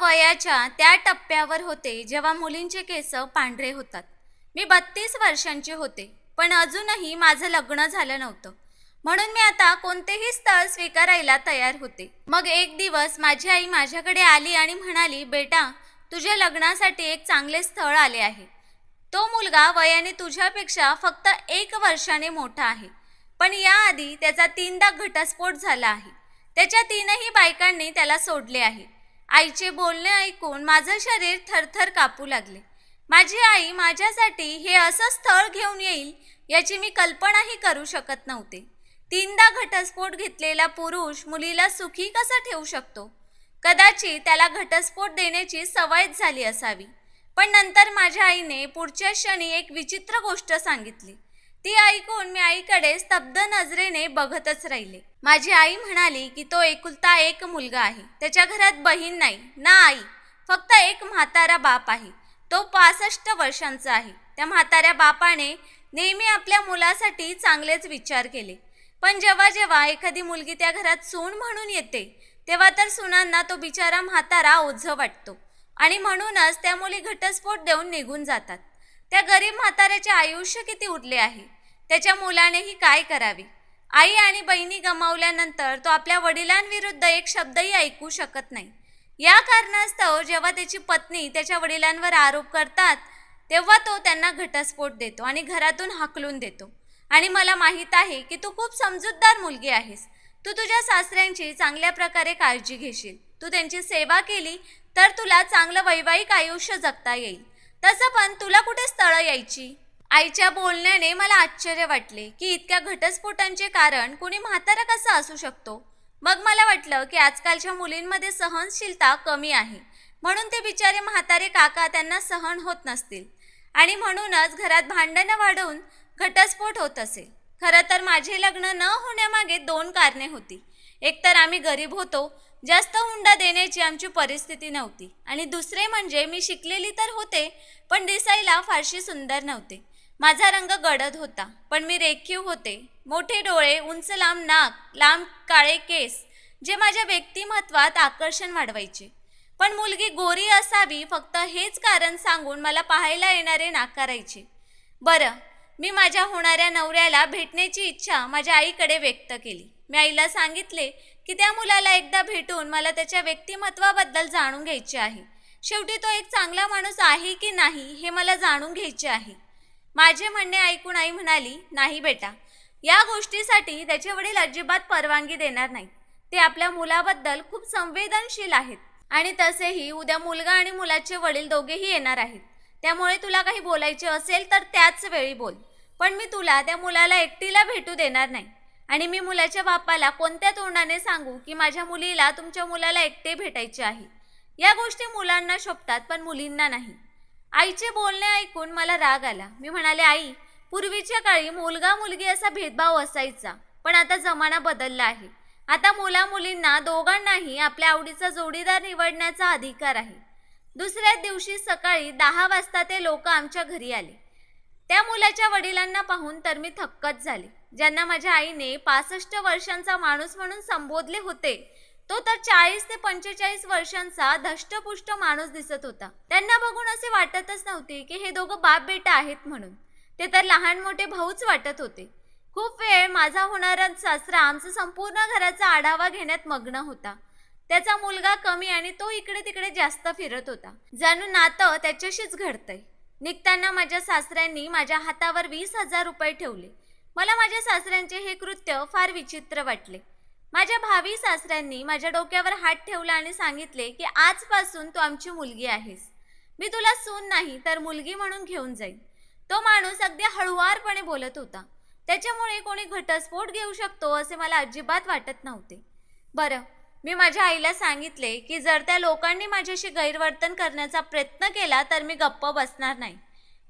वयाच्या त्या टप्प्यावर होते जेव्हा मुलींचे केस पांढरे होतात. मी बत्तीस वर्षांचे होते पण अजूनही माझं लग्न झालं नव्हतं. म्हणून मी आता कोणतेही स्थळ स्वीकारायला तयार होते. मग एक दिवस माझी आई माझ्याकडे आली आणि म्हणाली बेटा तुझ्या लग्नासाठी एक चांगले स्थळ आले आहे. तो मुलगा वयाने तुझ्यापेक्षा फक्त एक वर्षाने मोठा आहे. पण याआधी त्याचा तीनदा घटस्फोट झाला आहे. त्याच्या तीनही बायकांनी त्याला सोडले आहे. आईचे बोलणे ऐकून माझं शरीर थरथर कापू लागले. माझी आई माझ्यासाठी हे असं स्थळ घेऊन येईल याची मी कल्पनाही करू शकत नव्हते. तीनदा घटस्फोट घेतलेला पुरुष मुलीला सुखी कसा ठेवू शकतो? कदाचित त्याला घटस्फोट देण्याची सवयच झाली असावी. पण नंतर माझ्या आईने पुढच्या क्षणी एक विचित्र गोष्ट सांगितली. ती ऐकून मी आईकडे स्तब्ध नजरेने बघतच राहिले. माझी आई म्हणाली की तो एकुलता एक मुलगा आहे. त्याच्या घरात बहीण नाही ना आई. फक्त एक म्हातारा बाप आहे. तो पासष्ट वर्षांचा आहे. त्या म्हाताऱ्या बापाने नेहमी आपल्या मुलासाठी चांगलेच विचार केले. पण जेव्हा जेव्हा एखादी मुलगी त्या घरात सून म्हणून येते तेव्हा तर सुनांना तो बिचारा म्हातारा ओझं वाटतो. आणि म्हणूनच त्या मुली घटस्फोट देऊन निघून जातात. त्या गरीब म्हाताऱ्याचे आयुष्य किती उरले आहे? त्याच्या मुलानेही काय करावे? आई आणि बहिणी गमावल्यानंतर तो आपल्या वडिलांविरुद्ध एक शब्दही ऐकू शकत नाही. या कारणास्तव जेव्हा त्याची पत्नी त्याच्या वडिलांवर आरोप करतात तेव्हा तो त्यांना घटस्फोट देतो आणि घरातून हाकलून देतो. आणि मला माहीत आहे की तू खूप समजूतदार मुलगी आहेस. तू तुझ्या सासऱ्यांची चांगल्या प्रकारे काळजी घेशील. तू त्यांची सेवा केली तर तुला चांगलं वैवाहिक आयुष्य जगता येईल. तसं पण तुला कुठे स्थळं यायची? आईच्या बोलण्याने मला आश्चर्य वाटले की इतक्या घटस्फोटांचे कारण कुणी म्हातारा कसा असू शकतो? मग मला वाटलं की आजकालच्या मुलींमध्ये सहनशीलता कमी आहे. म्हणून ते बिचारे म्हातारे काका त्यांना सहन होत नसतील. आणि म्हणूनच घरात भांडणं वाढवून घटस्फोट होत असेल खरं तर माझे लग्न न होण्यामागे दोन कारणे होती. एकतर आम्ही गरीब होतो जास्त हुंडा देण्याची आमची परिस्थिती नव्हती. आणि दुसरे म्हणजे मी शिकलेली तर होते पण दिसायला फारशी सुंदर नव्हते. माझा रंग गडद होता पण मी रेखीव होते. मोठे डोळे उंच लांब नाक लांब काळे केस जे माझ्या व्यक्तिमत्वात आकर्षण वाढवायचे. पण मुलगी गोरी असावी फक्त हेच कारण सांगून मला पाहायला येणारे नाकारायचे. बरं मी माझ्या होणाऱ्या नवऱ्याला भेटण्याची इच्छा माझ्या आईकडे व्यक्त केली. मी आईला सांगितले की त्या मुलाला एकदा भेटून मला त्याच्या व्यक्तिमत्वाबद्दल जाणून घ्यायचे आहे. शेवटी तो एक चांगला माणूस आहे की नाही हे मला जाणून घ्यायचे आहे. माझे म्हणणे ऐकून आई म्हणाली नाही बेटा या गोष्टीसाठी त्याचे वडील अजिबात परवानगी देणार नाही ते आपल्या मुलाबद्दल खूप संवेदनशील आहेत आणि तसेही उद्या मुलगा आणि मुलाचे वडील दोघेही येणार आहेत. त्यामुळे तुला काही बोलायचे असेल तर त्याच वेळी बोल. पण मी तुला त्या मुलाला एकटीला भेटू देणार नाही. आणि मी मुलाच्या बापाला कोणत्या तोंडाने सांगू की माझ्या मुलीला तुमच्या मुलाला एकटे भेटायचे आहे? या गोष्टी मुलांना शोभतात पण मुलींना नाही. आईचे बोलणे ऐकून मला राग आला. मी म्हणाले आई पूर्वीच्या काळी मुलगा मुलगी असा भेदभाव असायचा पण आता जमाना बदलला आहे. आता मुला मुलींना दोघांनाही आपल्या आवडीचा जोडीदार निवडण्याचा अधिकार आहे. दुसऱ्या दिवशी सकाळी दहा वाजता ते लोक आमच्या घरी आले. त्या मुलाच्या वडिलांना पाहून तर मी थक्कच झाले. ज्यांना माझ्या आईने पासष्ट वर्षांचा माणूस म्हणून संबोधले होते तो तर चाळीस ते पंचेचाळीस वर्षांचा धष्टपुष्ट माणूस दिसत होता. त्यांना बघून असे वाटतच नव्हते की हे दोघं बाप बेटा आहेत म्हणून. ते तर लहान मोठे भाऊच वाटत होते. खूप वेळ माझा होणारा सासरा आमचं संपूर्ण घराचा आढावा घेण्यात मग्न होता. त्याचा मुलगा कमी आणि तो इकडे तिकडे जास्त फिरत होता. जणू नातं त्याच्याशीच घडतंय. निघताना माझ्या सासऱ्यांनी माझ्या हातावर वीस हजार रुपये ठेवले. मला माझ्या सासऱ्यांचे हे कृत्य फार विचित्र वाटले. माझ्या भावी सासऱ्यांनी माझ्या डोक्यावर हात ठेवला आणि सांगितले की आजपासून तू आमची मुलगी आहेस. मी तुला सून नाही तर मुलगी म्हणून घेऊन जाईन. तो माणूस अगदी हळुवारपणे बोलत होता. त्याच्यामुळे कोणी घटस्फोट घेऊ शकतो असे मला अजिबात वाटत नव्हते. बरं मी माझ्या आईला सांगितले की जर त्या लोकांनी माझ्याशी गैरवर्तन करण्याचा प्रयत्न केला तर मी गप्प बसणार नाही.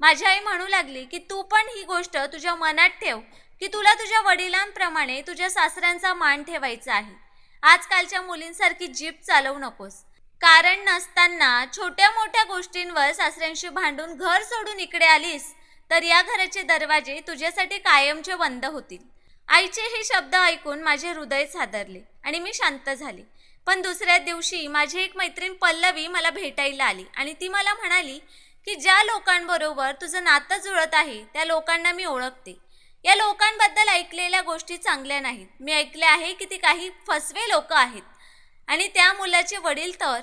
माझी आई म्हणू लागली की तू पण ही गोष्ट तुझ्या मनात ठेव की तुला तुझ्या वडिलांप्रमाणे तुझ्या सासऱ्यांचा मान ठेवायचा आहे. आजकालच्या मुलींसारखी जीप चालवू नकोस. कारण नसताना छोट्या मोठ्या गोष्टींवर सासऱ्यांशी भांडून घर सोडून इकडे आलीस तर या घराचे दरवाजे तुझ्यासाठी कायमचे बंद होतील. आईचे हे शब्द ऐकून माझे हृदय सादरले आणि मी शांत झाले. पण दुसऱ्या दिवशी माझी एक मैत्रीण पल्लवी मला भेटायला आली आणि ती मला म्हणाली की ज्या लोकांबरोबर तुझं नातं जुळत आहे त्या लोकांना मी ओळखते. या लोकांबद्दल ऐकलेल्या गोष्टी चांगल्या नाहीत. मी ऐकले आहे की ती काही फसवे लोक आहेत. आणि त्या मुलाचे वडील तर?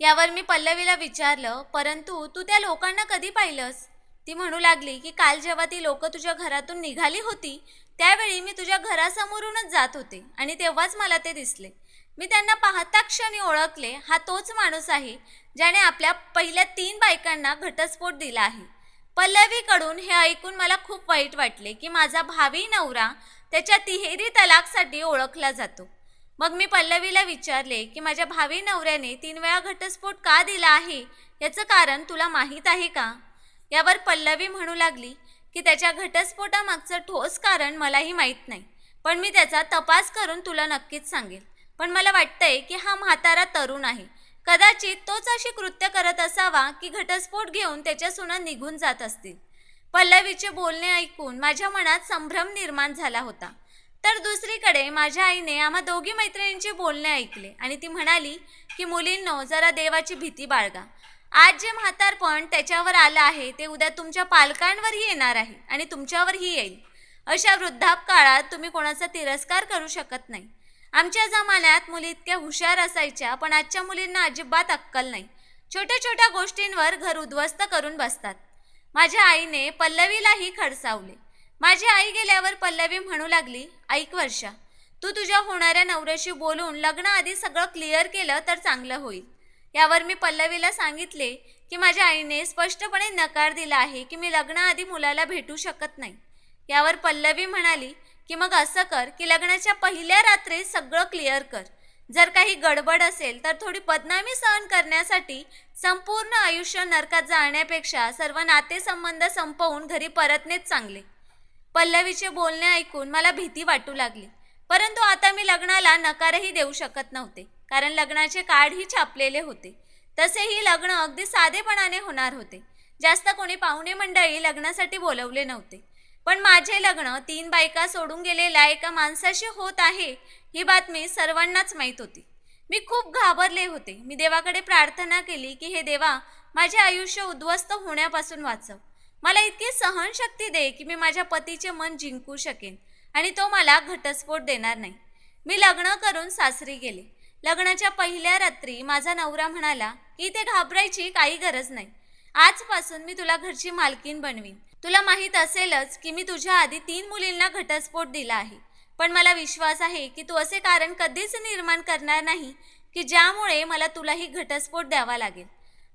यावर मी पल्लवीला विचारलं परंतु तू त्या लोकांना कधी पाहिलंस? ती म्हणू लागली की काल जेव्हा ती लोक तुझ्या घरातून निघाली होती त्यावेळी मी तुझ्या घरासमोरूनच जात होते आणि तेव्हाच मला ते दिसले. मी त्यांना पाहता क्षणी ओळखले हा तोच माणूस आहे ज्याने आपल्या पहिल्या तीन बायकांना घटस्फोट दिला आहे. पल्लवीकडून हे ऐकून मला खूप वाईट वाटले की माझा भावी नवरा त्याच्या तिहेरी तलाकसाठी ओळखला जातो. मग मी पल्लवीला विचारले की माझ्या भावी नवऱ्याने तीन वेळा घटस्फोट का दिला आहे? याचं कारण तुला माहीत आहे का? यावर पल्लवी म्हणू लागली की त्याच्या घटस्फोटामागचं ठोस कारण मलाही माहीत नाही. पण मी त्याचा तपास करून तुला नक्कीच सांगेल. पण मला वाटतंय की हा म्हातारा तरुण आहे. कदाचित तोच अशी कृत्य करत असावा की घटस्फोट घेऊन त्याच्या सुना निघून जात असतील. पल्लवीचे बोलणे ऐकून माझ्या मनात संभ्रम निर्माण झाला होता. तर दुसरीकडे माझ्या आईने आम्हा दोघी मैत्रिणींचे बोलणे ऐकले आणि ती म्हणाली की मुलींनो जरा देवाची भीती बाळगा. आज जे म्हातारपण त्याच्यावर आलं आहे ते उद्या तुमच्या पालकांवरही येणार आहे आणि तुमच्यावरही येईल. अशा वृद्धाप काळात तुम्ही कोणाचा तिरस्कार करू शकत नाही. आमच्या जमान्यात मुली इतक्या हुशार असायच्या पण आजच्या मुलींना अजिबात अक्कल नाही. छोट्या छोट्या गोष्टींवर घर उद्ध्वस्त करून बसतात. माझ्या आईने पल्लवीलाही खडसावले. माझी आई गेल्यावर पल्लवी म्हणू लागली ऐक वर्षा तू तुझ्या होणाऱ्या नवऱ्याशी बोलून लग्नाआधी सगळं क्लिअर केलं तर चांगलं होईल. यावर मी पल्लवीला सांगितले की माझ्या आईने स्पष्टपणे नकार दिला आहे की मी लग्नाआधी मुलाला भेटू शकत नाही. यावर पल्लवी म्हणाली की मग असं कर की लग्नाच्या पहिल्या रात्री सगळं क्लिअर कर. जर काही गडबड असेल तर थोडी बदनामी सहन करण्यासाठी संपूर्ण आयुष्य नरकात जाण्यापेक्षा सर्व नातेसंबंध संपवून घरी परतणेच चांगले. पल्लवीचे बोलणे ऐकून मला भीती वाटू लागली. परंतु आता मी लग्नाला नकारही देऊ शकत नव्हते कारण लग्नाचे कार्डही छापलेले होते. तसेही लग्न अगदी साधेपणाने होणार होते. जास्त कोणी पाहुणे मंडळी लग्नासाठी बोलवले नव्हते. पण माझे लग्न तीन बायका सोडून गेलेल्या एका माणसाशी होत आहे ही बातमी सर्वांनाच माहीत होती. मी खूप घाबरले होते. मी देवाकडे प्रार्थना केली की हे देवा माझे आयुष्य उद्ध्वस्त होण्यापासून वाचव. मला इतकी सहनशक्ती दे की मी माझ्या पतीचे मन जिंकू शकेन आणि तो मला घटस्फोट देणार नाही. मी लग्न करून सासरी गेले. लग्नाच्या पहिल्या रात्री माझा नवरा म्हणाला की ते घाबरायची काही गरज नाही. आजपासून मी तुला घरची मालकीन बनवीन. तुला माहीत असेलच की मी तुझ्या आधी तीन मुलींना घटस्फोट दिला आहे. पण मला विश्वास आहे की तू असे कारण कधीच निर्माण करणार नाही की ज्यामुळे मला तुलाही घटस्फोट द्यावा लागेल.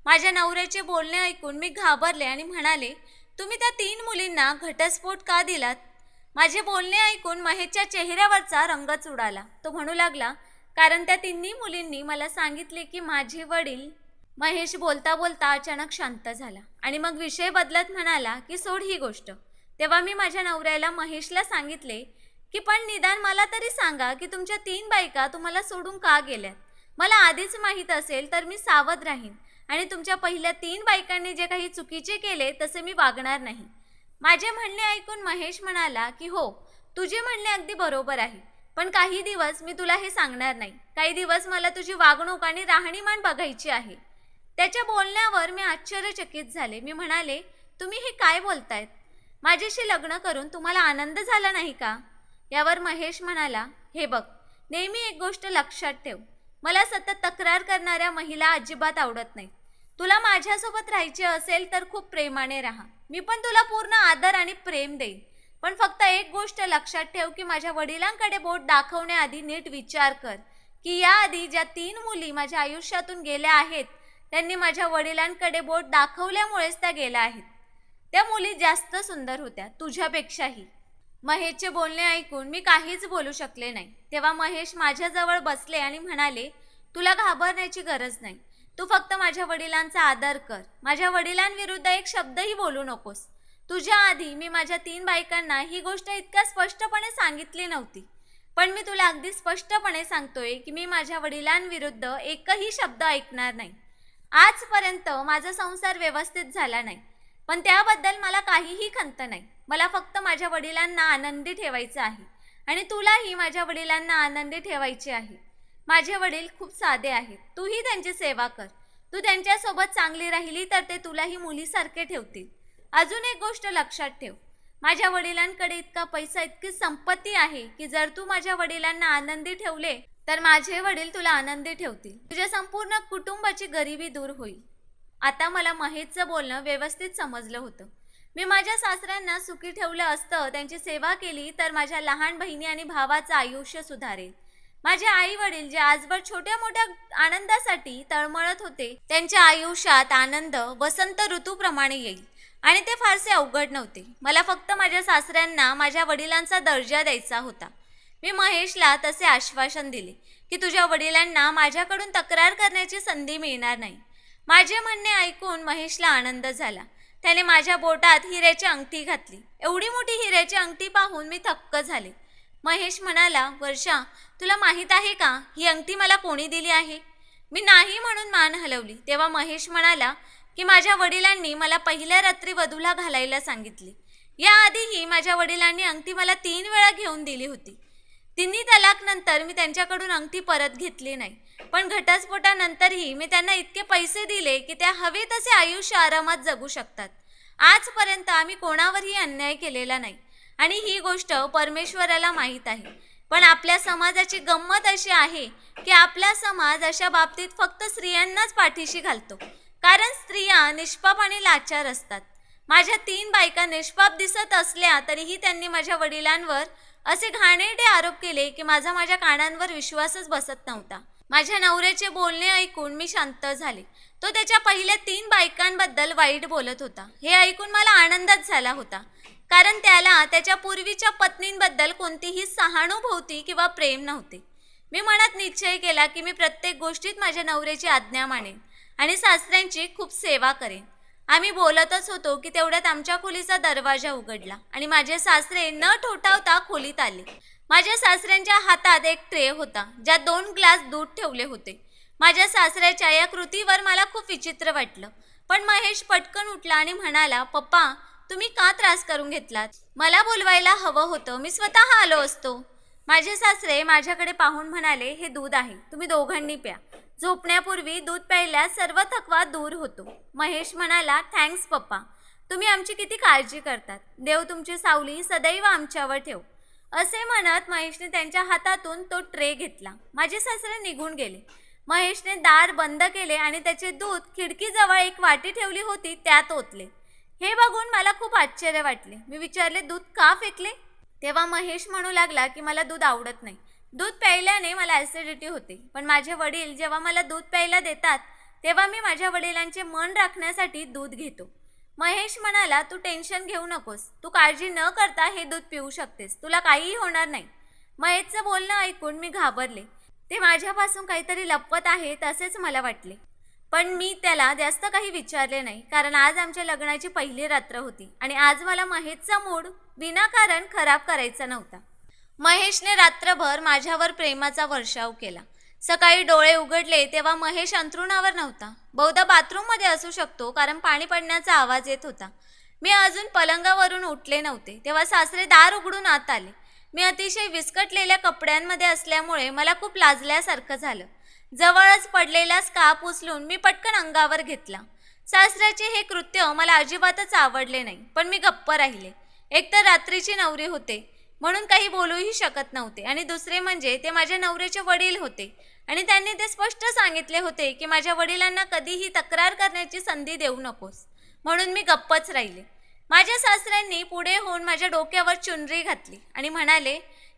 माझ्या नवऱ्याचे बोलणे ऐकून मी घाबरले आणि म्हणाले तुम्ही त्या तीन मुलींना घटस्फोट का दिलात? माझे बोलणे ऐकून महेशच्या चेहऱ्यावरचा रंगच उडाला तो म्हणू लागला कारण त्या तिन्ही मुलींनी मला सांगितले की माझे वडील महेश बोलता बोलता अचानक शांत झाला आणि मग विषय बदलत म्हणाला की सोड ही गोष्ट. तेव्हा मी माझ्या नवऱ्याला महेशला सांगितले की पण निदान मला तरी सांगा की तुमच्या तीन बायका तुम्हाला सोडून का गेल्यात? मला आधीच माहीत असेल तर मी सावध राहीन आणि तुमच्या पहिल्या तीन बायकांनी जे काही चुकीचे केले तसे मी वागणार नाही. माझे म्हणणे ऐकून महेश म्हणाला की हो तुझे म्हणणे अगदी बरोबर आहे पण काही दिवस मी तुला हे सांगणार नाही. काही दिवस मला तुझी वागणूक आणि राहणीमान बघायची आहे. त्याच्या बोलण्यावर मी आश्चर्यचकित झाले. मी म्हणाले तुम्ही हे काय बोलतायत? माझ्याशी लग्न करून तुम्हाला आनंद झाला नाही का? यावर महेश म्हणाला हे बघ नेहमी एक गोष्ट लक्षात ठेव. मला सतत तक्रार करणाऱ्या महिला अजिबात आवडत नाही तुला माझ्यासोबत राहायचे असेल तर खूप प्रेमाने राहा. मी पण तुला पूर्ण आदर आणि प्रेम देईन. पण फक्त एक गोष्ट लक्षात ठेव की माझ्या वडिलांकडे बोट दाखवण्याआधी नीट विचार कर की याआधी ज्या तीन मुली माझ्या आयुष्यातून गेल्या आहेत त्यांनी माझ्या वडिलांकडे बोट दाखवल्यामुळेच त्या गेल्या आहेत. त्या मुली जास्त सुंदर होत्या तुझ्यापेक्षाही. महेशचे बोलणे ऐकून मी काहीच बोलू शकले नाही. तेव्हा महेश माझ्याजवळ बसले आणि म्हणाले तुला घाबरण्याची गरज नाही. तू फक्त माझ्या वडिलांचा आदर कर. माझ्या वडिलांविरुद्ध एक शब्दही बोलू नकोस. तुझ्या आधी मी माझ्या तीन बायकांना ही गोष्ट इतक्या स्पष्टपणे सांगितली नव्हती. पण मी तुला अगदी स्पष्टपणे सांगतोय की मी माझ्या वडिलांविरुद्ध एकही शब्द ऐकणार नाही. आजपर्यंत माझा संसार व्यवस्थित झाला नाही. पण त्याबद्दल मला काहीही खंत नाही. मला फक्त माझ्या वडिलांना आनंदी ठेवायचं आहे. आणि तुलाही माझ्या वडिलांना आनंदी ठेवायचे आहे. माझे वडील खूप साधे आहेत. तूही त्यांची सेवा कर. तू त्यांच्यासोबत चांगली राहिली तर ते तुलाही मुलीसारखे ठेवतील. अजून एक गोष्ट लक्षात ठेव. माझ्या वडिलांकडे इतका पैसा इतकी संपत्ती आहे की जर तू माझ्या वडिलांना आनंदी ठेवले तर माझे वडील तुला आनंदी ठेवतील. तुझ्या संपूर्ण कुटुंबाची गरिबी दूर होईल. आता मला महेशचं बोलणं व्यवस्थित समजलं होतं. मी माझ्या सासऱ्यांना सुखी ठेवलं असतं त्यांची सेवा केली तर माझ्या लहान बहिणी आणि भावाचं आयुष्य सुधारेल. माझे आई वडील जे आजवर छोट्या मोठ्या आनंदासाठी तळमळत होते त्यांच्या आयुष्यात आनंद वसंत ऋतूप्रमाणे येईल. आणि ते फारसे अवघड नव्हते. मला फक्त माझ्या सासऱ्यांना माझ्या वडिलांचा दर्जा द्यायचा होता. मी महेशला तसे आश्वासन दिले की तुझ्या वडिलांना माझ्याकडून तक्रार करण्याची संधी मिळणार नाही. माझे म्हणणे ऐकून महेशला आनंद झाला. त्याने माझ्या बोटात हिऱ्याची अंगठी घातली. एवढी मोठी हिऱ्याची अंगठी पाहून मी थक्क झाले. महेश म्हणाला वर्षा तुला माहीत आहे का? ही अंगठी मला कोणी दिली आहे? मी नाही म्हणून मान हलवली. तेव्हा महेश म्हणाला की माझ्या वडिलांनी मला पहिल्या रात्री वधूला घालायला सांगितले. याआधीही माझ्या वडिलांनी अंगठी मला तीन वेळा घेऊन दिली होती. तिन्ही तलाकनंतर मी त्यांच्याकडून अंगठी परत घेतली नाही. पण घटस्फोटानंतरही मी त्यांना इतके पैसे दिले की त्या हवे तसे आयुष्य आरामात जगू शकतात. आजपर्यंत आम्ही कोणावरही अन्याय केलेला नाही. आणि ही गोष्ट परमेश्वराला माहीत आहे. पण आपल्या समाजाची गंमत अशी आहे की आपला समाज अशा बाबतीत फक्त स्त्रियांनाच पाठीशी घालतो. कारण स्त्रिया निष्पाप आणि लाचार असतात. माझ्या तीन बायका निष्पाप दिसत असल्या तरीही त्यांनी माझ्या वडिलांवर असे घाणेरडे आरोप केले की माझा माझ्या कानांवर विश्वासच बसत नव्हता. माझ्या नवऱ्याचे बोलणे ऐकून मी शांत झाले. तो त्याच्या पहिल्या तीन बायकांबद्दल वाईट बोलत होता. हे ऐकून मला आनंदच झाला होता. कारण त्याला त्याच्या पूर्वीच्या पत्नींबद्दल कोणतीही सहानुभूती किंवा प्रेम नव्हते. मी मनात निश्चय केला की मी प्रत्येक गोष्टीत माझ्या नवऱ्याची आज्ञा मानेन आणि सासऱ्यांची खूप सेवा करेन. आम्ही बोलतच होतो की तेवढ्यात आमच्या खोलीचा दरवाजा उघडला आणि माझे सासरे न ठोठावता खोलीत आले. माझ्या सासऱ्यांच्या हातात एक ट्रे होता ज्यात दोन ग्लास दूध ठेवले होते. माझ्या सासऱ्याच्या या कृतीवर मला खूप विचित्र वाटलं. पण महेश पटकन उठला आणि म्हणाला पप्पा तुम्ही का त्रास करून घेतलात? मला बोलवायला हवं होतं. मी स्वतः आलो असतो. माझे सासरे माझ्याकडे पाहून म्हणाले हे दूध आहे. तुम्ही दोघांनी प्या. झोपण्यापूर्वी दूध प्यायल्यास सर्व थकवा दूर होतो. महेश म्हणाला थँक्स पप्पा. तुम्ही आमची किती काळजी करतात. देव तुमची सावली सदैव आमच्यावर ठेव. असे म्हणत महेशने त्यांच्या हातातून तो ट्रे घेतला. माझे सासरे निघून गेले. महेशने दार बंद केले आणि त्याचे दूध खिडकीजवळ एक वाटी ठेवली होती त्यात ओतले. हे बघून मला खूप आश्चर्य वाटले. मी विचारले दूध का फेकले? तेव्हा महेश म्हणू लागला की मला दूध आवडत नाही. दूध प्यायल्याने मला ॲसिडिटी होते. पण माझे वडील जेव्हा मला दूध प्यायला देतात तेव्हा मी माझ्या वडिलांचे मन राखण्यासाठी दूध घेतो. महेश म्हणाला तू टेन्शन घेऊ नकोस. तू काळजी न करता हे दूध पिऊ शकतेस. तुला काहीही होणार नाही. महेशचं बोलणं ऐकून मी घाबरले. ते माझ्यापासून काहीतरी लपवत आहे तसेच मला वाटले. पण मी त्याला जास्त काही विचारले नाही कारण आज आमच्या लग्नाची पहिली रात्र होती आणि आज मला महेशचा मूड विनाकारण खराब करायचा नव्हता. महेशने रात्रभर माझ्यावर प्रेमाचा वर्षाव केला. सकाळी डोळे उघडले तेव्हा महेश अंथरुणावर नव्हता. बहुधा बाथरूममध्ये असू शकतो कारण पाणी पडण्याचा आवाज येत होता. मी अजून पलंगावरून उठले नव्हते तेव्हा सासरे दार उघडून आत आले. मी अतिशय विस्कटलेल्या कपड्यांमध्ये असल्यामुळे मला खूप लाजल्यासारखं झालं. जवळच पडलेला स्काप उचलून मी पटकन अंगावर घेतला. सासऱ्याचे हे कृत्य मला अजिबातच आवडले नाही पण मी गप्प राहिले. एकतर रात्रीची नवरी होते म्हणून काही बोलूही शकत नव्हते. आणि दुसरे म्हणजे ते माझ्या नवऱ्याचे वडील होते. आणि त्यांनी ते स्पष्ट सांगितले होते की माझ्या वडिलांना कधीही तक्रार करण्याची संधी देऊ नकोस. म्हणून मी गप्पच राहिले. माझ्या सासऱ्यांनी पुढे होऊन माझ्या डोक्यावर चुनरी घातली आणि म्हणाले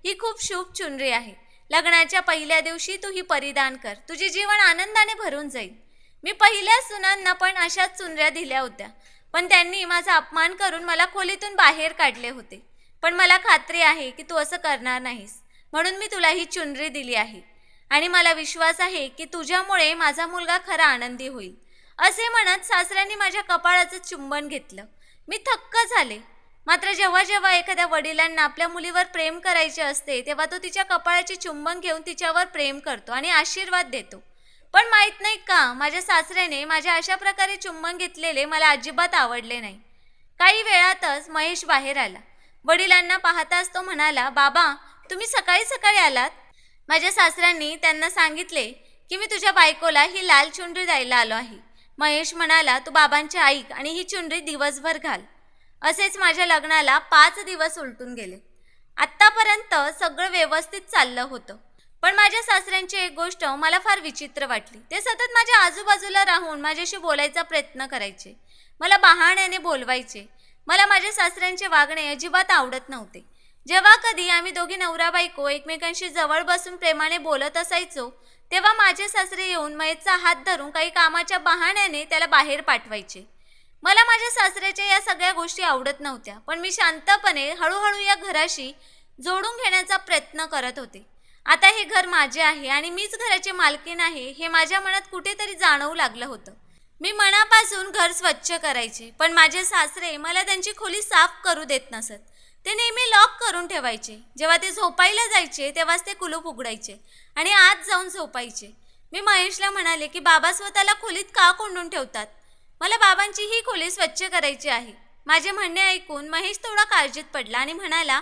ही खूप शुभ चुनरी आहे. लग्नाच्या पहिल्या दिवशी तू ही परिधान कर. तुझे जीवन आनंदाने भरून जाईल. मी पहिल्या सुनांना पण अशाच चुनऱ्या दिल्या होत्या. पण त्यांनी माझा अपमान करून मला खोलीतून बाहेर काढले होते. पण मला खात्री आहे की तू असं करणार नाहीस. म्हणून मी तुला ही चुनरी दिली आहे. आणि मला विश्वास आहे की तुझ्यामुळे माझा मुलगा खरा आनंदी होईल. असे म्हणत सासऱ्यांनी माझ्या कपाळाचं चुंबन घेतलं. मी थक्क झाले. मात्र जेव्हा जेव्हा एखाद्या वडिलांना आपल्या मुलीवर प्रेम करायचे असते तेव्हा तो तिच्या कपाळाचे चुंबन घेऊन तिच्यावर प्रेम करतो आणि आशीर्वाद देतो. पण माहीत नाही का माझ्या सासऱ्याने माझ्या अशा प्रकारे चुंबन घेतलेले मला अजिबात आवडले नाही. काही वेळातच महेश बाहेर आला. वडिलांना पाहताच तो म्हणाला बाबा तुम्ही सकाळी सकाळी आलात? माझ्या सासऱ्यांनी त्यांना सांगितले की मी तुझ्या बायकोला ही लाल चुंडरी द्यायला आलो आहे. महेश म्हणाला तू बाबांची ऐक आणि ही चुनरी दिवसभर घाल. असेच माझ्या लग्नाला पाच दिवस उलटून गेले. आत्तापर्यंत सगळं व्यवस्थित चाललं होतं. पण माझ्या सासऱ्यांची एक गोष्ट मला फार विचित्र वाटली. ते सतत माझ्या आजूबाजूला राहून माझ्याशी बोलायचा प्रयत्न करायचे. मला बहाण्याने बोलवायचे. मला माझ्या सासऱ्यांचे वागणे अजिबात आवडत नव्हते. जेव्हा कधी आम्ही दोघी नवरा बायको एकमेकांशी जवळ बसून प्रेमाने बोलत असायचो तेव्हा माझे सासरे येऊन मयतचा हात धरून काही कामाच्या बहाण्याने त्याला बाहेर पाठवायचे. मला माझ्या सासऱ्याच्या या सगळ्या गोष्टी आवडत नव्हत्या पण मी शांतपणे हळूहळू या घराशी जोडून घेण्याचा प्रयत्न करत होते. आता हे घर माझे आहे आणि मीच घराची मालकीण आहे हे माझ्या मनात कुठेतरी जाणवू लागलं होतं. मी मनापासून घर स्वच्छ करायचे पण माझे सासरे मला त्यांची खोली साफ करू देत नसत. ते नेहमी लॉक करून ठेवायचे. जेव्हा ते झोपायला जायचे तेव्हाच ते कुलूप उघडायचे आणि आत जाऊन झोपायचे. मी महेशला म्हणाले की बाबा स्वतःला खोलीत का कोंडून ठेवतात? मला बाबांची ही खोली स्वच्छ करायची आहे. माझे म्हणणे ऐकून महेश थोडा काळजीत पडला आणि म्हणाला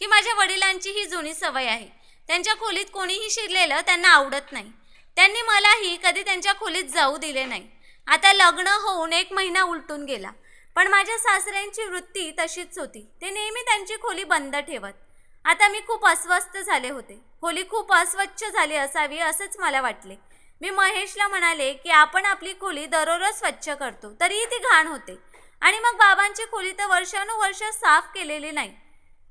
की माझ्या वडिलांची ही जुनी सवय आहे. त्यांच्या खोलीत कोणीही शिरलेलं त्यांना आवडत नाही. त्यांनी मलाही कधी त्यांच्या खोलीत जाऊ दिले नाही. आता लग्न होऊन एक महिना उलटून गेला. पण माझ्या सासऱ्यांची वृत्ती तशीच होती. ते नेहमी त्यांची खोली बंद ठेवत. आता मी खूप अस्वस्थ झाले होते. खोली खूप अस्वच्छ झाली असावी असंच मला वाटले. मी महेशला म्हणाले की आपण आपली खोली दररोज स्वच्छ करतो तरीही ती घाण होते. आणि मग बाबांची खोली तर वर्षानुवर्ष साफ केलेली नाही.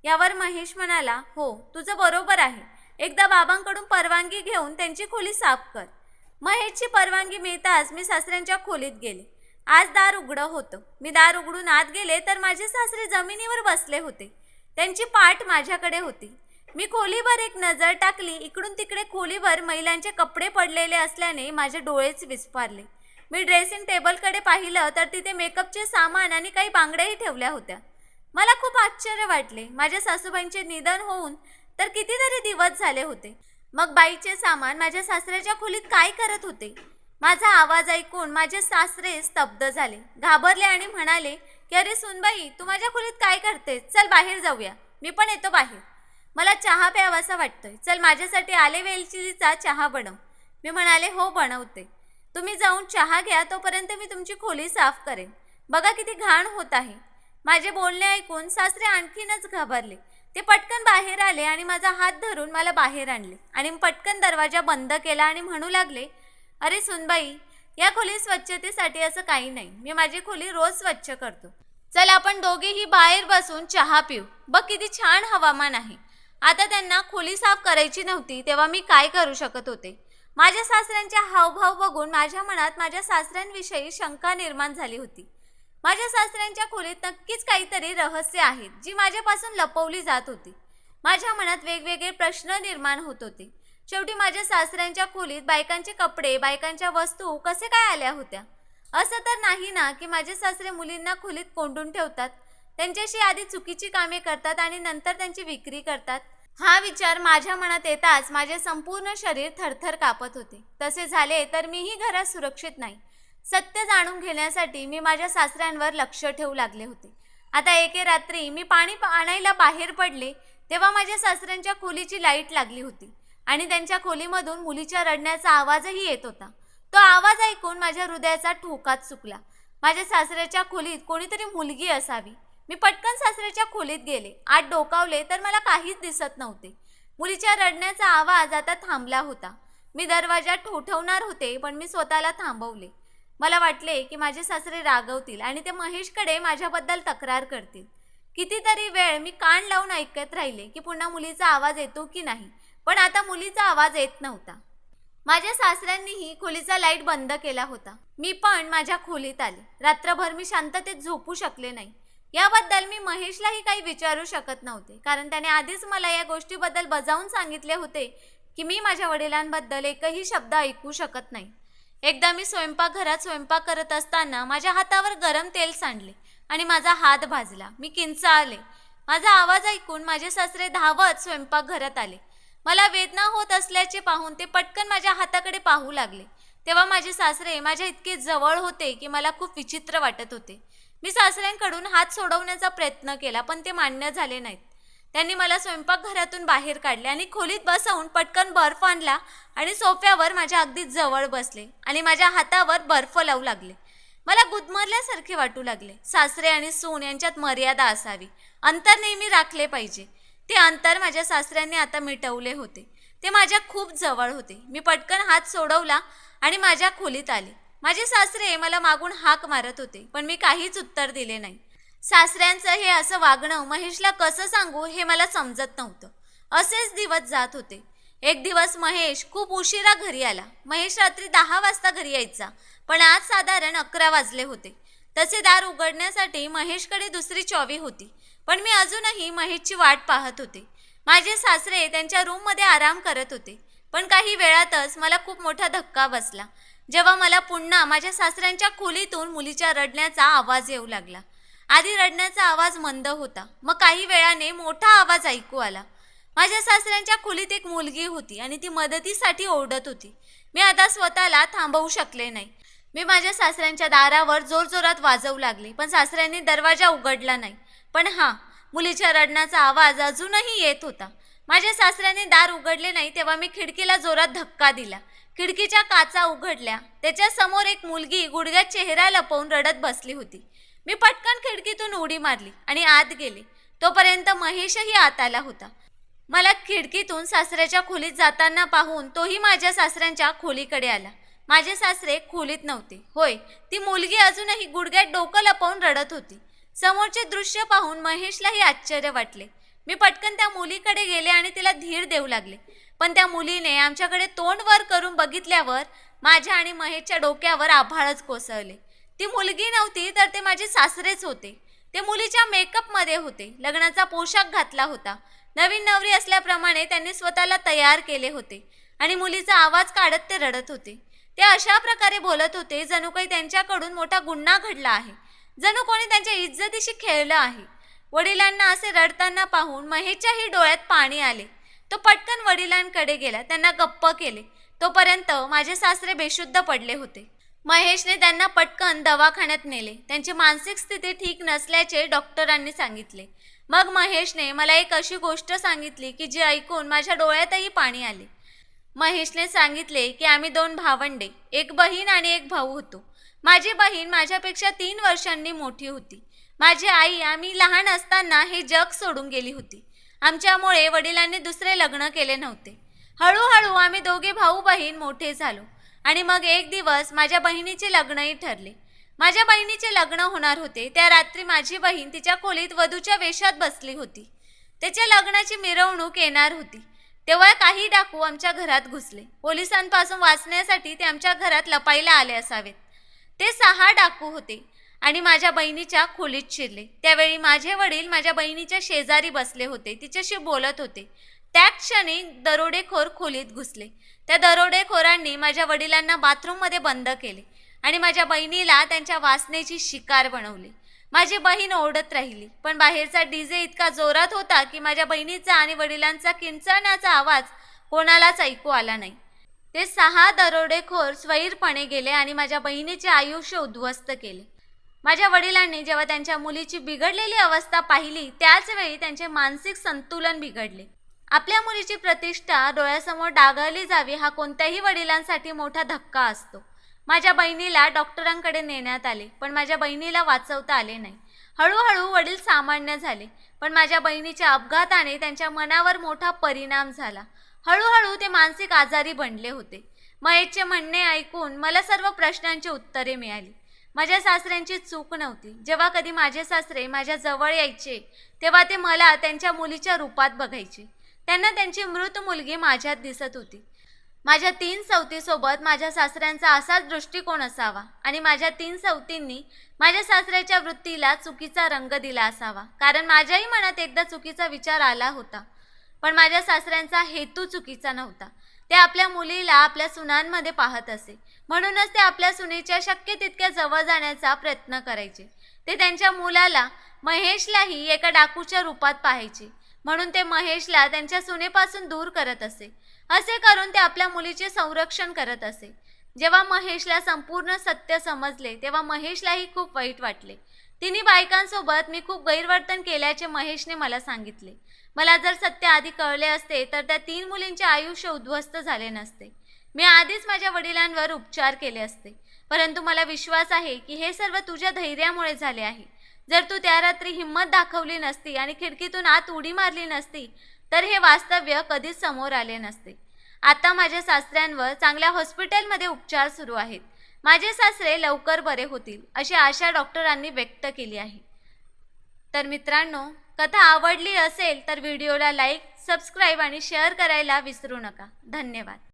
यावर महेश म्हणाला हो तुझं बरोबर आहे. एकदा बाबांकडून परवानगी घेऊन त्यांची खोली साफ कर. महेशची परवानगी मिळताच मी सासऱ्यांच्या खोलीत गेले. आज दार उघडं होतं. मी दार उघडून आत गेले तर माझे सासरे जमिनीवर बसले होते. त्यांची पाठ माझ्याकडे होती. मी खोलीभर एक नजर टाकली. इकडून तिकडे खोलीभर महिलांचे कपडे पडलेले असल्याने माझे डोळेच विस्फारले. मी ड्रेसिंग टेबलकडे पाहिलं तर तिथे मेकअपचे सामान आणि काही बांगड्याही ठेवल्या होत्या. मला खूप आश्चर्य वाटले. माझ्या सासूबाईंचे निधन होऊन तर कितीतरी दिवस झाले होते. मग बाईचे सामान माझ्या सासऱ्याच्या खोलीत काय करत होते? माझा आवाज ऐकून माझे सासरे स्तब्ध झाले. घाबरले आणि म्हणाले की अरे सुनबाई तू माझ्या खोलीत काय करते चल बाहेर जाऊया. मी पण येतो बाहेर. मला चहा प्यावासा वाटतोय. चल माझ्यासाठी आले वेलचीचा चहा बनव. मी म्हणाले हो बनवते. तुम्ही जाऊन चहा घ्या. तोपर्यंत मी तुमची खोली साफ करेन. बघा किती घाण होत आहे. माझे बोलणे ऐकून सासरे आणखीनच घाबरले. ते पटकन बाहेर आले आणि माझा हात धरून मला बाहेर आणले. आणि पटकन दरवाजा बंद केला आणि म्हणू लागले अरे सुनबाई या खोली स्वच्छतेसाठी असं काही नाही. मी माझी खोली रोज स्वच्छ करतो. चल आपण दोघेही बाहेर बसून चहा पिऊ. बघ किती छान हवामान आहे. आता त्यांना खोली साफ करायची नव्हती तेव्हा मी काय करू शकत होते? माझ्या सासऱ्यांच्या हावभाव बघून माझ्या मनात माझ्या सासऱ्यांविषयी शंका निर्माण झाली होती. माझ्या सासऱ्यांच्या खोलीत नक्कीच काहीतरी रहस्य आहेत जी माझ्यापासून लपवली जात होती. माझ्या मनात वेगवेगळे प्रश्न निर्माण होत होते. शेवटी माझ्या सासऱ्यांच्या खोलीत बायकांचे कपडे बायकांच्या वस्तू कसे काय आल्या होत्या? असं तर नाही ना की माझे सासरे मुलींना खोलीत कोंडून ठेवतात? त्यांच्याशी आधी चुकीची कामे करतात आणि नंतर त्यांची विक्री करतात? हा विचार माझ्या मनात येताच माझे संपूर्ण शरीर थरथर कापत होते. तसे झाले तर मीही घरात सुरक्षित नाही. सत्य जाणून घेण्यासाठी मी माझ्या सासऱ्यांवर लक्ष ठेवू लागले होते. आता एके रात्री मी पाणी आणायला बाहेर पडले तेव्हा माझ्या सासऱ्यांच्या खोलीची लाइट लागली होती आणि त्यांच्या खोलीमधून मुलीच्या रडण्याचा आवाजही येत होता. तो आवाज ऐकून माझ्या हृदयाचा ठोकाच चुकला. माझ्या सासऱ्याच्या खोलीत कोणीतरी मुलगी असावी. मी पटकन सासऱ्याच्या खोलीत गेले. आत डोकावले तर मला काहीच दिसत नव्हते. मुलीच्या रडण्याचा आवाज आता थांबला होता. मी दरवाजा ठोठवणार होते पण मी स्वतःला थांबवले. मला वाटले की माझे सासरे रागवतील आणि ते महेशकडे माझ्याबद्दल तक्रार करतील. कितीतरी वेळ मी कान लावून ऐकत राहिले की पुन्हा मुलीचा आवाज येतो की नाही पण आता मुलीचा आवाज येत नव्हता. माझ्या सासऱ्यांनीही खोलीचा लाइट बंद केला होता. मी पण माझ्या खोलीत आले. रात्रभर मी शांततेत झोपू शकले नाही. याबद्दल मी महेशलाही काही विचारू शकत नव्हते कारण त्याने आधीच मला या गोष्टीबद्दल बजावून सांगितले होते की मी माझ्या वडिलांबद्दल एकही शब्द ऐकू शकत नाही. एकदा मी स्वयंपाकघरात स्वयंपाक करत असताना माझ्या हातावर गरम तेल सांडले आणि माझा हात भाजला. मी किंचाळले. माझा आवाज ऐकून माझे सासरे धावत स्वयंपाकघरात आले. मला वेदना होत असल्याचे पाहून ते पटकन माझ्या हाताकडे पाहू लागले. तेव्हा माझे सासरे माझ्या इतके जवळ होते की मला खूप विचित्र वाटत होते. मी सासऱ्यांकडून हात सोडवण्याचा प्रयत्न केला पण ते मान्य झाले नाहीत. त्यांनी मला स्वयंपाकघरातून बाहेर काढले आणि खोलीत बसवून पटकन बर्फ आणला आणि सोफ्यावर माझ्या अगदी जवळ बसले आणि माझ्या हातावर बर्फ लावू लागले. मला गुदमरल्यासारखे वाटू लागले. सासरे आणि सून यांच्यात मर्यादा असावी. अंतर नेहमी राखले पाहिजे. ते अंतर माझ्या सासऱ्यांनी आता मिटवले होते. ते माझ्या खूप जवळ होते. मी पटकन हात सोडवला आणि माझ्या खोलीत आले. माझे सासरे मला मागून हाक मारत होते पण मी काहीच उत्तर दिले नाही. सासऱ्यांचं हे असं वागणं महेशला कसं सांगू हे मला समजत नव्हतं. असेच दिवस जात होते. एक दिवस महेश खूप उशिरा घरी आला. महेश रात्री दहा वाजता घरी यायचा पण आज साधारण अकरा वाजले होते. तसे दार उघडण्यासाठी महेशकडे दुसरी चॉवी होती पण मी अजूनही महेशची वाट पाहत होते. माझे सासरे त्यांच्या रूममध्ये आराम करत होते पण काही वेळातच मला खूप मोठा धक्का बसला. जेव्हा मला पुन्हा माझ्या सासऱ्यांच्या खोलीतून मुलीच्या रडण्याचा आवाज येऊ लागला. आधी रडण्याचा आवाज मंद होता. मग काही वेळाने मोठा आवाज ऐकू आला. माझ्या सासऱ्यांच्या खोलीत एक मुलगी होती आणि ती मदतीसाठी ओरडत होती. मी आता स्वतःला थांबवू शकले नाही. मी माझ्या सासऱ्यांच्या दारावर जोरजोरात वाजवू लागले पण सासऱ्यांनी दरवाजा उघडला नाही. पण हां मुलीच्या रडण्याचा आवाज अजूनही येत होता. माझ्या सासऱ्याने दार उघडले नाही तेव्हा मी खिडकीला जोरात धक्का दिला. खिडकीच्या काचा उघडल्या. त्याच्यासमोर एक मुलगी गुडघ्यात चेहरा लपवून रडत बसली होती. मी पटकन खिडकीतून उडी मारली आणि आत गेले. तोपर्यंत महेशही आत आला होता. मला खिडकीतून सासऱ्याच्या खोलीत जाताना पाहून तोही माझ्या सासऱ्यांच्या खोलीकडे आला. माझे सासरे खोलीत नव्हते. होय ती मुलगी अजूनही गुडघ्यात डोकं लपवून रडत होती. समोरचे दृश्य पाहून महेशलाही आश्चर्य वाटले. मी पटकन त्या मुलीकडे गेले आणि तिला धीर देऊ लागले. पण त्या मुलीने आमच्याकडे तोंड वर करून बघितल्यावर माझ्या आणि महेशच्या डोक्यावर आभाळच कोसळले. ती मुलगी नव्हती तर ते माझे सासरेच होते. ते मुलीच्या मेकअपमध्ये होते. लग्नाचा पोशाख घातला होता. नवीन नवरी असल्याप्रमाणे त्यांनी स्वतःला तयार केले होते आणि मुलीचा आवाज काढत ते रडत होते. ते अशा प्रकारे बोलत होते जणू काही त्यांच्याकडून मोठा गुन्हा घडला आहे. जणू कोणी त्यांच्या इज्जतीशी खेळलं आहे. वडिलांना असे रडताना पाहून महेशच्याही डोळ्यात पाणी आले. तो पटकन वडिलांकडे गेला. त्यांना गप्प केले. तोपर्यंत माझे सासरे बेशुद्ध पडले होते. महेशने त्यांना पटकन दवाखान्यात नेले. त्यांची मानसिक स्थिती ठीक नसल्याचे डॉक्टरांनी सांगितले. मग महेशने मला एक अशी गोष्ट सांगितली की जी ऐकून माझ्या डोळ्यातही पाणी आले. महेशने सांगितले की आम्ही दोन भावंडे एक बहीण आणि एक भाऊ होतो. माझी बहीण माझ्यापेक्षा तीन वर्षांनी मोठी होती. माझी आई आम्ही लहान असताना हे जग सोडून गेली होती. आमच्यामुळे वडिलांनी दुसरे लग्न केले नव्हते. हळूहळू आम्ही दोघे भाऊ बहीण मोठे झालो. आणि मग एक दिवस माझ्या बहिणीचे लग्नही ठरले. माझ्या बहिणीचे लग्न होणार होते. त्या रात्री माझी बहीण तिच्या खोलीत वधूच्या वेशात बसली होती. त्याच्या लग्नाची मिरवणूक येणार होती. तेव्हा काही डाकू आमच्या घरात घुसले. पोलिसांपासून वाचण्यासाठी ते आमच्या घरात लपायला आले असावेत. ते सहा डाकू होते आणि माझ्या बहिणीच्या खोलीत शिरले. त्यावेळी माझे वडील माझ्या बहिणीच्या शेजारी बसले होते. तिच्याशी बोलत होते. त्या क्षणी दरोडेखोर खोलीत घुसले. त्या दरोडेखोरांनी माझ्या वडिलांना बाथरूममध्ये बंद केले आणि माझ्या बहिणीला त्यांच्या वासनेची शिकार बनवली. माझी बहीण ओरडत राहिली पण बाहेरचा डीजे इतका जोरात होता की माझ्या बहिणीचा आणि वडिलांचा किंचळण्याचा आवाज कोणालाच ऐकू आला नाही. ते सहा दरोडेखोर स्वैरपणे गेले आणि माझ्या बहिणीचे आयुष्य उद्ध्वस्त केले. माझ्या वडिलांनी जेव्हा त्यांच्या मुलीची बिघडलेली अवस्था पाहिली त्याचवेळी त्यांचे मानसिक संतुलन बिघडले. आपल्या मुलीची प्रतिष्ठा डोळ्यासमोर डागाळली जावी हा कोणत्याही वडिलांसाठी मोठा धक्का असतो. माझ्या बहिणीला डॉक्टरांकडे नेण्यात आले पण माझ्या बहिणीला वाचवता आले नाही. हळूहळू वडील सामान्य झाले पण माझ्या बहिणीच्या अपघाताने त्यांच्या मनावर मोठा परिणाम झाला. हळूहळू ते मानसिक आजारी बनले होते. महेशचे म्हणणे ऐकून मला सर्व प्रश्नांची उत्तरे मिळाली. माझ्या सासऱ्यांची चूक नव्हती. जेव्हा कधी माझे सासरे माझ्या जवळ यायचे तेव्हा ते मला त्यांच्या मुलीच्या रूपात बघायचे. त्यांना त्यांची मृत मुलगी माझ्यात दिसत होती. माझ्या तीन सवतीसोबत माझ्या सासऱ्यांचा असाच दृष्टिकोन असावा आणि माझ्या तीन सवतींनी माझ्या सासऱ्याच्या वृत्तीला चुकीचा रंग दिला असावा. कारण माझ्याही मनात एकदा चुकीचा विचार आला होता. पण माझ्या सासऱ्यांचा हेतू चुकीचा नव्हता. ते आपल्या मुलीला आपल्या सुनांमध्ये पाहत असे. म्हणूनच ते आपल्या सुनेच्या शक्य तितक्या जवळ जाण्याचा प्रयत्न करायचे. ते त्यांच्या मुलाला महेशलाही एका डाकूच्या रूपात पाहायचे. म्हणून ते महेशला त्यांच्या सुनेपासून दूर करत असे. असे करून ते आपल्या मुलीचे संरक्षण करत असे. जेव्हा महेशला संपूर्ण सत्य समजले तेव्हा महेशलाही खूप वाईट वाटले. तिन्ही बायकांसोबत मी खूप गैरवर्तन केल्याचे महेशने मला सांगितले. मला जर सत्य आधी कळले असते तर त्या तीन मुलींचे आयुष्य उद्ध्वस्त झाले नसते. मी आधीच माझ्या वडिलांवर उपचार केले असते. परंतु मला विश्वास आहे की हे सर्व तुझ्या धैर्यामुळे झाले आहे. जर तू त्या रात्री हिंमत दाखवली नसती आणि खिडकीतून आत उडी मारली नसती तर हे वास्तव्य कधीच समोर आले नसते. आता माझ्या सासऱ्यांवर चांगल्या हॉस्पिटलमध्ये उपचार सुरू आहेत. माझे सासरे लवकर बरे होतील अशी आशा डॉक्टरांनी व्यक्त केली आहे. तर मित्रांनो कथा आवडली असेल तर व्हिडिओला लाईक सबस्क्राईब आणि शेअर करायला विसरू नका. धन्यवाद.